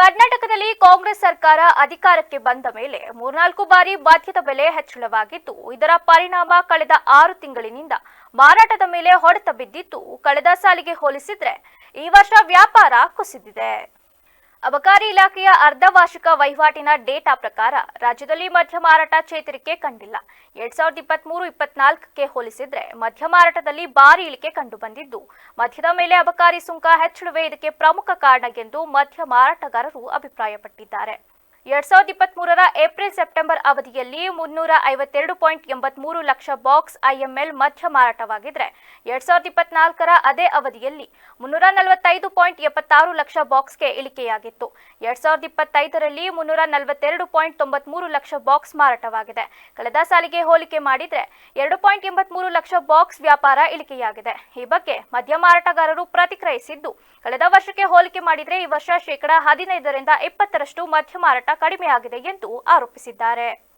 ಕರ್ನಾಟಕದಲ್ಲಿ ಕಾಂಗ್ರೆಸ್ ಸರ್ಕಾರ ಅಧಿಕಾರಕ್ಕೆ ಬಂದ ಮೇಲೆ ಮೂರ್ನಾಲ್ಕು ಬಾರಿ ಬಾಧ್ಯದ ಬೆಲೆ ಹೆಚ್ಚಳವಾಗಿದ್ದು ಇದರ ಪರಿಣಾಮ ಕಳೆದ ಆರು ತಿಂಗಳಿನಿಂದ ಮಾರಾಟದ ಮೇಲೆ ಹೊಡೆತ ಬಿದ್ದಿದ್ದು ಕಳೆದ ಸಾಲಿಗೆ ಹೋಲಿಸಿದ್ರೆ ಈ ವರ್ಷ ವ್ಯಾಪಾರ ಕುಸಿದಿದೆ. ಅಬಕಾರಿ ಇಲಾಖೆಯ ಅರ್ಧವಾರ್ಷಿಕ ವಹಿವಾಟಿನ ಡೇಟಾ ಪ್ರಕಾರ ರಾಜ್ಯದಲ್ಲಿ ಮದ್ಯ ಮಾರಾಟ ಚೇತರಿಕೆ ಕಂಡಿಲ್ಲ. ಎರಡ್ ಸಾವಿರದ ಇಪ್ಪತ್ಮೂರು, ಇಪ್ಪತ್ನಾಲ್ಕಕ್ಕೆ ಹೋಲಿಸಿದ್ರೆ ಮದ್ಯ ಮಾರಾಟದಲ್ಲಿ ಭಾರಿ ಇಳಿಕೆ ಕಂಡುಬಂದಿದ್ದು ಮದ್ಯದ ಮೇಲೆ ಅಬಕಾರಿ ಸುಂಕ ಹೆಚ್ಚಳವೇ ಇದಕ್ಕೆ ಪ್ರಮುಖ ಕಾರಣ ಎಂದು ಮದ್ಯ ಮಾರಾಟಗಾರರು ಅಭಿಪ್ರಾಯಪಟ್ಟಿದ್ದಾರೆ. ಎರಡ್ ಸಾವಿರದ ಇಪ್ಪತ್ಮೂರರ ಏಪ್ರಿಲ್ ಸೆಪ್ಟೆಂಬರ್ ಅವಧಿಯಲ್ಲಿ ಮುನ್ನೂರ ಐವತ್ತೆರಡು ಪಾಯಿಂಟ್ ಎಂಬತ್ಮೂರು ಲಕ್ಷ ಬಾಕ್ಸ್ ಐಎಂಎಲ್ ಮಧ್ಯ ಮಾರಾಟವಾಗಿದ್ರೆ ಎರಡ್ ಸಾವಿರದ ಇಪ್ಪತ್ನಾಲ್ಕರ ಅದೇ ಅವಧಿಯಲ್ಲಿ ಮುನ್ನೂರ ನಲವತ್ತೈದು ಪಾಯಿಂಟ್ ಎಪ್ಪತ್ತಾರು ಲಕ್ಷ ಬಾಕ್ಸ್ಗೆ ಇಳಿಕೆಯಾಗಿತ್ತು. ಎರಡ್ ಸಾವಿರದ ಇಪ್ಪತ್ತೈದರಲ್ಲಿ ಮುನ್ನೂರ ನಲವತ್ತೆರಡು ಪಾಯಿಂಟ್ ತೊಂಬತ್ಮೂರು ಲಕ್ಷ ಬಾಕ್ಸ್ ಮಾರಾಟವಾಗಿದೆ. ಕಳೆದ ಸಾಲಿಗೆ ಹೋಲಿಕೆ ಮಾಡಿದ್ರೆ ಎರಡು ಪಾಯಿಂಟ್ ಎಂಬತ್ಮೂರು ಲಕ್ಷ ಬಾಕ್ಸ್ ವ್ಯಾಪಾರ ಇಳಿಕೆಯಾಗಿದೆ. ಈ ಬಗ್ಗೆ ಮದ್ಯ ಮಾರಾಟಗಾರರು ಪ್ರತಿಕ್ರಿಯಿಸಿದ್ದು, ಕಳೆದ ವರ್ಷಕ್ಕೆ ಹೋಲಿಕೆ ಮಾಡಿದ್ರೆ ಈ ವರ್ಷ ಶೇಕಡಾ ಹದಿನೈದರಿಂದ ಇಪ್ಪತ್ತರಷ್ಟು ಮದ್ಯ ಮಾರಾಟ ಕಡಿಮೆಯಾಗಿದೆ ಎಂದು ಆರೋಪಿಸಿದ್ದಾರೆ.